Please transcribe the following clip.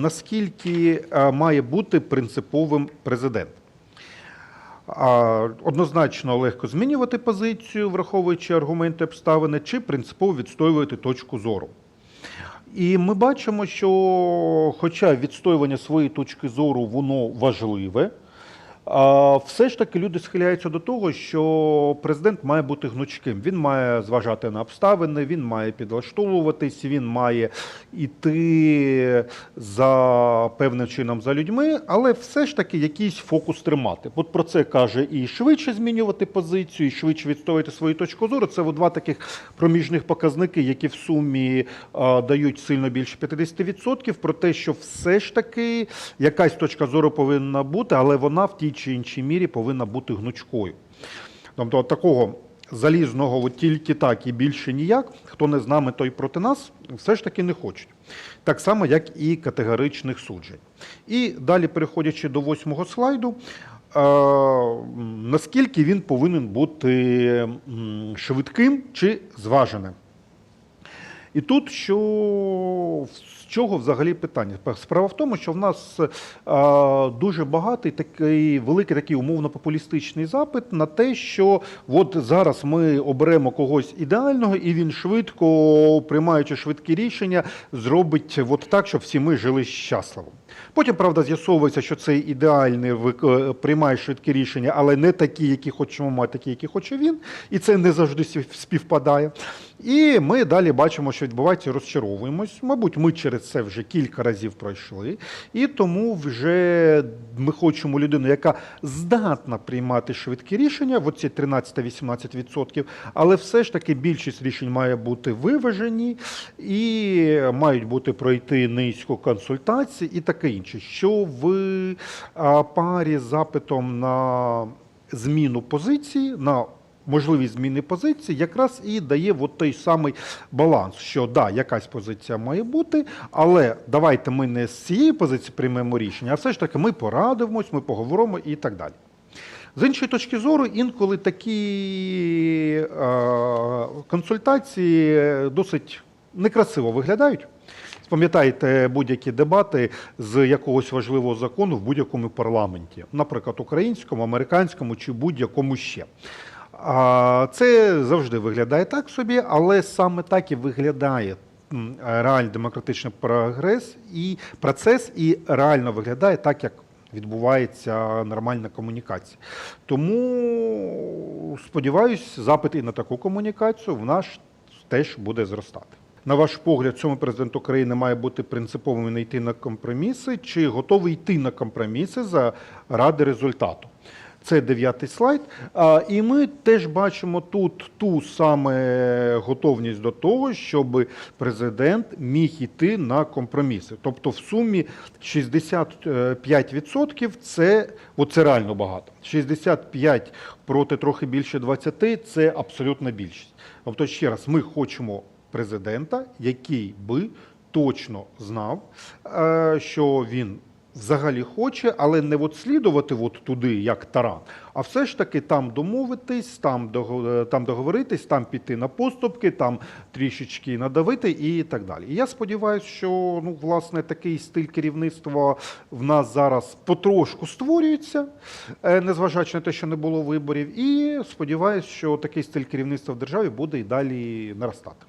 наскільки е, має бути принциповим президент? Однозначно легко змінювати позицію, враховуючи аргументи обставини, чи принципово відстоювати точку зору. І ми бачимо, що, хоча відстоювання своєї точки зору воно важливе, все ж таки люди схиляються до того, що президент має бути гнучким. Він має зважати на обставини, він має підлаштовуватись, він має йти за певним чином за людьми, але все ж таки якийсь фокус тримати. От про це каже і швидше змінювати позицію, і швидше відстоювати свою точку зору. Це два таких проміжних показники, які в сумі дають сильно більше 50%, про те, що все ж таки якась точка зору повинна бути, але вона в тій чи іншій мірі повинна бути гнучкою. Тобто такого залізного от тільки так і більше ніяк, хто не з нами, той проти нас, все ж таки не хочуть. Так само, як і категоричних суджень. І далі, переходячи до восьмого слайду, е, наскільки він повинен бути швидким чи зваженим. І тут що чого взагалі питання? Справа в тому, що в нас е, дуже багатий такий великий такий умовно-популістичний запит на те, що от зараз ми оберемо когось ідеального, і він швидко, приймаючи швидкі рішення, зробить от так, щоб всі ми жили щасливо. Потім, правда, з'ясовується, що цей ідеальний е, приймає швидкі рішення, але не такі, які хочемо а такі, які хоче він. І це не завжди співпадає. І ми далі бачимо, що відбувається, розчаровуємось. Мабуть, ми через це вже кілька разів пройшли. І тому вже ми хочемо людину, яка здатна приймати швидкі рішення, в оці 13-18%, але все ж таки більшість рішень має бути виважені і мають бути пройти низько консультацій і таке інше. Що в парі з запитом на зміну позиції, на можливість зміни позиції, якраз і дає от той самий баланс, що да, якась позиція має бути, але давайте ми не з цієї позиції приймемо рішення, а все ж таки ми порадимось, ми поговоримо і так далі. З іншої точки зору, інколи такі е, консультації досить некрасиво виглядають. Пам'ятаєте будь-які дебати з якогось важливого закону в будь-якому парламенті, наприклад, українському, американському чи будь-якому ще. Це завжди виглядає так собі, але саме так і виглядає реальний демократичний прогрес і процес, і реально виглядає так, як відбувається нормальна комунікація. Тому сподіваюсь, запит і на таку комунікацію в нас теж буде зростати. На ваш погляд, цьому президент України має бути принциповим не йти на компроміси, чи готовий йти на компроміси заради результату? Це дев'ятий слайд. І ми теж бачимо тут ту саме готовність до того, щоб президент міг йти на компроміси. Тобто, в сумі 65% це, от це реально багато. 65 проти трохи більше 20 – це абсолютна більшість. Тобто, ще раз, ми хочемо президента, який би точно знав, е, що він взагалі хоче, але не от слідувати от туди, як таран, а все ж таки там домовитись, там, дого- там договоритись, там піти на поступки, там трішечки надавити і так далі. І я сподіваюся, що ну, власне такий стиль керівництва в нас зараз потрошку створюється, е, незважаючи на те, що не було виборів. І сподіваюся, що такий стиль керівництва в державі буде і далі наростати.